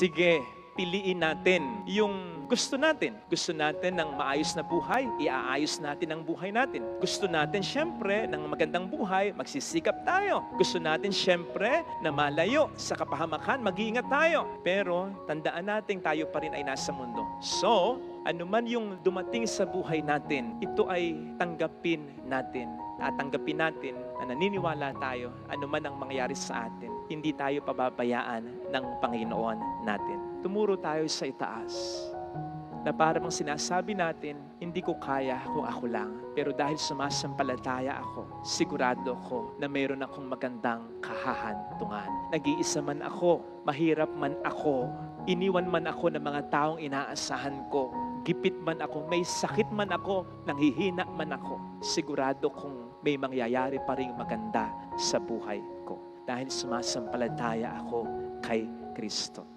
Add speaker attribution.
Speaker 1: Sige, piliin natin yung gusto natin. Gusto natin ng maayos na buhay, iaayos natin ang buhay natin. Gusto natin syempre ng magandang buhay, magsisikap tayo. Gusto natin syempre na malayo sa kapahamakan, mag-iingat tayo. Pero tandaan natin tayo pa rin ay nasa mundo. So, anuman yung dumating sa buhay natin, ito ay tanggapin natin. At tanggapin natin na naniniwala tayo anuman ang mangyari sa atin, hindi tayo pababayaan ng Panginoon natin. Tumuro tayo sa itaas na parang sinasabi natin, hindi ko kaya kung ako lang. Pero dahil sumasampalataya ako, sigurado ko na mayroon akong magandang kahahantungan. Nag-iisa man ako, mahirap man ako, iniwan man ako ng mga taong inaasahan ko, gipit man ako, may sakit man ako, nanghihina man ako, sigurado kong may mangyayari pa rin maganda sa buhay ko. Dahil sumasampalataya ako kay Kristo.